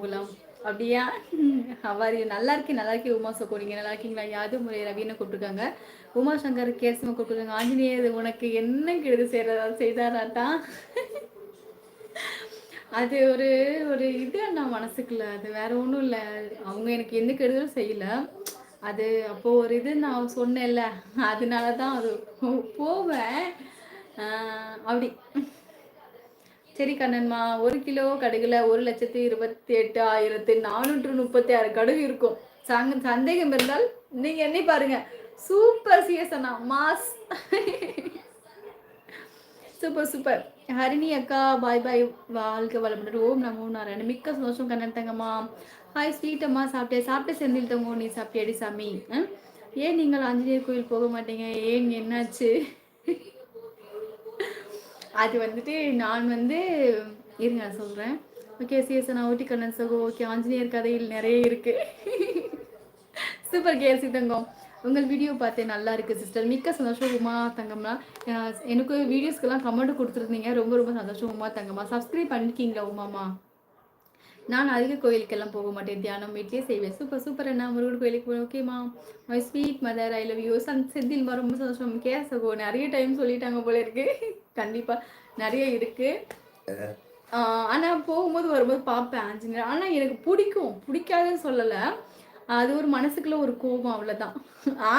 போகலாம். அப்படியா? அவர் நல்லா இருக்கேன் நல்லா இருக்கே உமா சகோ நீங்க நல்லா இருக்கீங்களா? யாது முறை ரவின்னு கூப்பிட்டுருக்காங்க. உமா சங்கர் கேசமா கூப்பிட்டுருக்காங்க. ஆஞ்சநேயர் உனக்கு என்ன கெடுது செய்யறதா செய்தாராட்டா? அது ஒரு ஒரு இது அண்ணா மனசுக்குள்ள. அது வேற ஒன்றும் இல்லை. அவங்க எனக்கு எந்த கெடுதலும் செய்யல. அது அப்போ ஒரு இது நான் சொன்னேன்ல. அதனால தான் அது போவேன். அப்படி. சரி கண்ணன்மா ஒரு கிலோ கடுகுல ஒரு லட்சத்தி இருபத்தி எட்டு ஆயிரத்தி நானூற்று முப்பத்தி ஆறு கடுகு இருக்கும். சங்க சந்தேகம் இருந்தால் நீங்க என்னை பாருங்க. சூப்பர் சிஎஸ் அண்ணா. மாஸ் சூப்பர் சூப்பர் ஹரிணி அக்கா பாய் பாய் வாழ்க வளமுடன். ஓம் நமோ நாராயண மிக்க சந்தோஷம் கண்ணன் தங்கம்மா. ஹாய் ஸ்வீட் அம்மா. சாப்பிட்டே சாப்பிட்டு செந்தில் தங்கோ நீ சாப்பிட்டியாடி சாமி? ஏன் நீங்கள் ஆஞ்சநேயர் கோயில் போக மாட்டீங்க? ஏன் என்னாச்சு? அது வந்துட்டு நான் வந்து இருங்க நான் சொல்கிறேன் ஓகே சிஎஸ் நான் ஊட்டி கண்ணன் சகோ ஓகே ஆஞ்சநேயர் கதையில் நிறைய இருக்கு. சூப்பர் கேசி தங்கம். உங்கள் வீடியோ பார்த்தேன் நல்லா இருக்குது சிஸ்டர் மிக்க சந்தோஷம் உமா தங்கம்னா எனக்கு வீடியோஸ்க்கெல்லாம் கமெண்ட் கொடுத்துருந்தீங்க. ரொம்ப ரொம்ப சந்தோஷம் உமா தங்கம்மா. சப்ஸ்கிரைப் பண்ணிருக்கீங்களா உமாமா நான் அதிக கோயிலுக்கெல்லாம் போக மாட்டேன். தியானம் வீட்லேயே செய்வேன். சூப்பர் சூப்பர் என்ன முருகன் கோயிலுக்கு போய் ஓகேம்மா my sweet mother I love you son செந்தில்மா ரொம்ப சந்தோஷம். கே சகோ நிறைய டைம் சொல்லிட்டாங்க போல இருக்கு. கண்டிப்பாக நிறைய இருக்கு. ஆனால் போகும்போது வரும்போது பார்ப்பேன் ஆஞ்சநேயர். ஆனால் எனக்கு பிடிக்கும். பிடிக்காதுன்னு சொல்லலை. அது ஒரு மனசுக்குள்ள ஒரு கோபம் அவ்வளோதான் ஆ!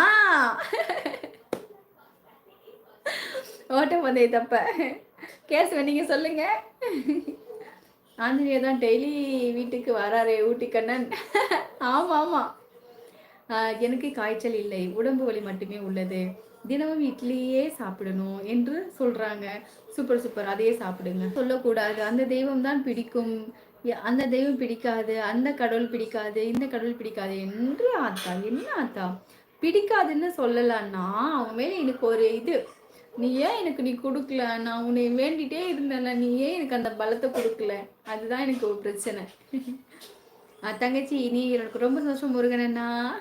ஓட்ட பந்தய தப்ப கேஸ் நீங்க சொல்லுங்க. ஆஞ்சநேயர் தான் டெய்லி வீட்டுக்கு வராரே ஊட்டி கண்ணன் ஆமாம் ஆமாம் எனக்கு காய்ச்சல் இல்லை. உடம்பு வலி மட்டுமே உள்ளது. தினமும் இட்லியே சாப்பிடணும் என்று சொல்கிறாங்க சூப்பர் சூப்பர் அதையே சாப்பிடுங்க. சொல்லக்கூடாது. அந்த தெய்வம் தான் பிடிக்கும். அந்த தெய்வம் பிடிக்காது. அந்த கடவுள் பிடிக்காது. இந்த கடவுள் பிடிக்காது என்று ஆத்தா என்ன ஆத்தா? பிடிக்காதுன்னு சொல்லலான்னா அவங்க மேலே எனக்கு ஒரு இது நீ ஏன் எனக்கு நீ கொடுக்கல? நான் உன்னை வேண்டிட்டே இருந்தேன்ல நீ ஏன் எனக்கு அந்த பலத்தை கொடுக்கல? அதுதான் எனக்கு ஒரு பிரச்சனை. தங்கச்சி இனி எனக்கு ரொம்ப சந்தோஷம் முருகனண்ணா.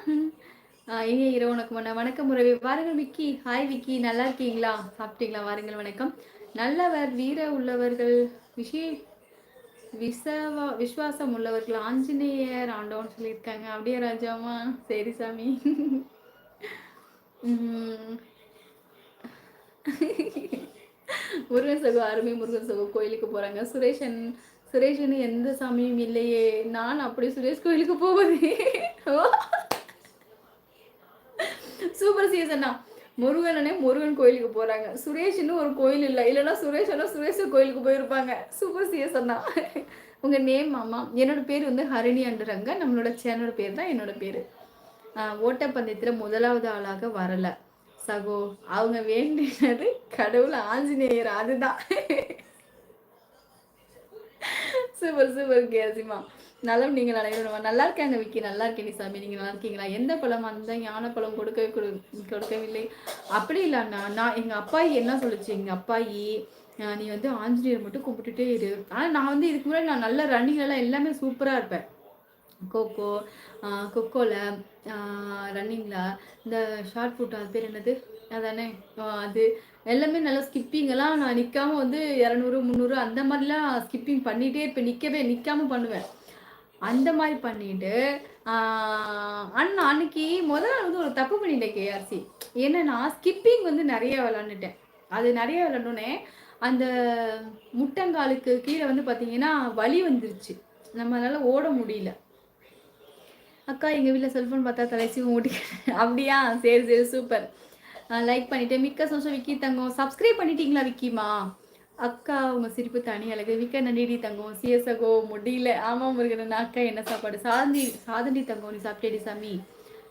ஆ, இனிய இரவு உனக்கு முன்ன வணக்கம் முறவே வாருங்கள் விக்கி. ஹாய் விக்கி. நல்லா இருக்கீங்களா? சாப்பிட்டீங்களா? வாருங்கள் வணக்கம். நல்லவர் வீர உள்ளவர்கள் விஷய விசவா விசுவாசம் உள்ளவர்கள் ஆஞ்சநேயர் ஆண்டவன் சொல்லியிருக்காங்க. அப்படியே ராஜாமா சரி சாமி. முருகன் சகோ அருமை முருகன் சகோ கோயிலுக்கு போறாங்க. சுரேஷன் சுரேஷன் எந்த சாமியும் இல்லையே. நான் அப்படி சுரேஷ் கோயிலுக்கு போவதே சூப்பர் சீசனா முருகனே முருகன் கோயிலுக்கு போறாங்க. சுரேஷ்னு ஒரு கோயில் இல்லை. இல்லைன்னா சுரேஷனா சுரேஷ் கோயிலுக்கு போயிருப்பாங்க. சூப்பர் சீசனா உங்க நேம் மாமா. என்னோட பேர் வந்து ஹரிணி அண்டுரங்க. நம்மளோட சேனலோட பேர் தான் என்னோட பேர். ஓட்டப்பந்தயத்தில் முதலாவது ஆளாக வரலை. சகோ அவங்க வேண்டினது கடவுள் ஆஞ்சநேயர் அதுதான். சூப்பர் சூப்பர் கேசிமா நலம் நீங்கள் அனைவரும். நல்லா இருக்காங்க விக்கி. நல்லா இருக்கேன் சாமி. நீங்கள் நல்லா இருக்கீங்களா? எந்த பழம் அந்த ஞான பழம் கொடுக்கவே கொடு- கொடுக்கவில்லை. அப்படி இல்லை நான் நான் எங்கள் அப்பாயி என்ன சொல்லுச்சு? எங்கள் அப்பாயி நீ வந்து ஆஞ்சநேயர் மட்டும் கும்பிட்டுட்டே இரு. ஆனால் நான் வந்து இதுக்கு முன்னாடி நான் நல்ல ரன்னிங் எல்லாம் எல்லாமே சூப்பராக இருப்பேன். கோகோ கொக்கோவில் ரன்னிங்கில் இந்த ஷார்ட் புட் அது பேர் என்னது? அதானே? அது எல்லாமே நல்லா ஸ்கிப்பிங்கெல்லாம் நான் நிற்காம வந்து இரநூறு முந்நூறு அந்த மாதிரிலாம் ஸ்கிப்பிங் பண்ணிகிட்டே இருப்பேன் நிற்கவே நிற்காம பண்ணுவேன். அந்த மாதிரி பண்ணிட்டு அண்ணா அன்னைக்கு முதல் நாள் வந்து ஒரு தப்பு பண்ணிட்டேன் கேஆர்சி என்னன்னா ஸ்கிப்பிங் வந்து நிறைய விளாண்டுட்டேன் அது நிறைய விளாண்டோன்னே அந்த முட்டங்காலுக்கு கீழே வந்து பார்த்தீங்கன்னா வலி வந்துருச்சு. நம்மளால ஓட முடியல. அக்கா எங்கள் வீட்டில் செல்ஃபோன் பார்த்தா தலைசிவும் ஓட்டி அப்படியா? சரி சரி சூப்பர் லைக் பண்ணிட்டேன். மிக்க சந்தோஷம் விக்கி தங்கம். சப்ஸ்கிரைப் பண்ணிட்டீங்களா விக்கிமா? அக்கா உங்கள் சிரிப்பு தனி அழகு. மிக்க நன்றிடி தங்கம். சிஎஸ்அகோ முடியல. ஆமாம் முருகன் அக்கா என்ன சாப்பாடு? சாந்தி சாதண்டி தங்கம் நீ சாப்பிட்டேடி சாமி.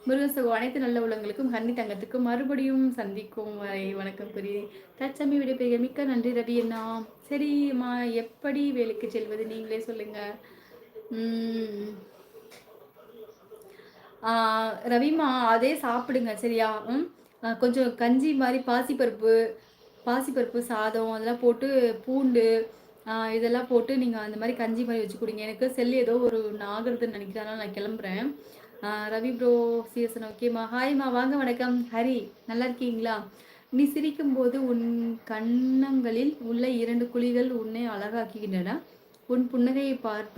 முருகன் சகோ அனைத்து நல்ல உள்ளங்களுக்கும் கன்னி தங்கத்துக்கும் மறுபடியும் சந்திக்கும் வரை வணக்கம் கூறி தச்சமி விடைபெறுக. மிக்க நன்றி ரவி அண்ணா. சரிம்மா எப்படி வேலைக்கு செல்வது? நீங்களே சொல்லுங்கள் ரவிமா அதே சாப்பிடுங்க சரியா? ம்? கொஞ்சம் கஞ்சி மாதிரி பாசிப்பருப்பு பாசிப்பருப்பு சாதம் அதெல்லாம் போட்டு பூண்டு இதெல்லாம் போட்டு நீங்கள் அந்த மாதிரி கஞ்சி மாதிரி வச்சு கொடுங்க. எனக்கு செல்லு ஏதோ ஒரு ஆகுறதுன்னு நினைக்கிறதுனால நான் கிளம்புறேன். ரவி ப்ரோ சிஎஸ்என் ஓகேம்மா ஹாய்மா வாங்க வணக்கம். ஹரி நல்லா இருக்கீங்களா? நீ சிரிக்கும்போது உன் கன்னங்களில் உள்ள இரண்டு குழிகள் உன்னை அழகாக்குகின்றன. உன் புன்னகையை பார்ப்பது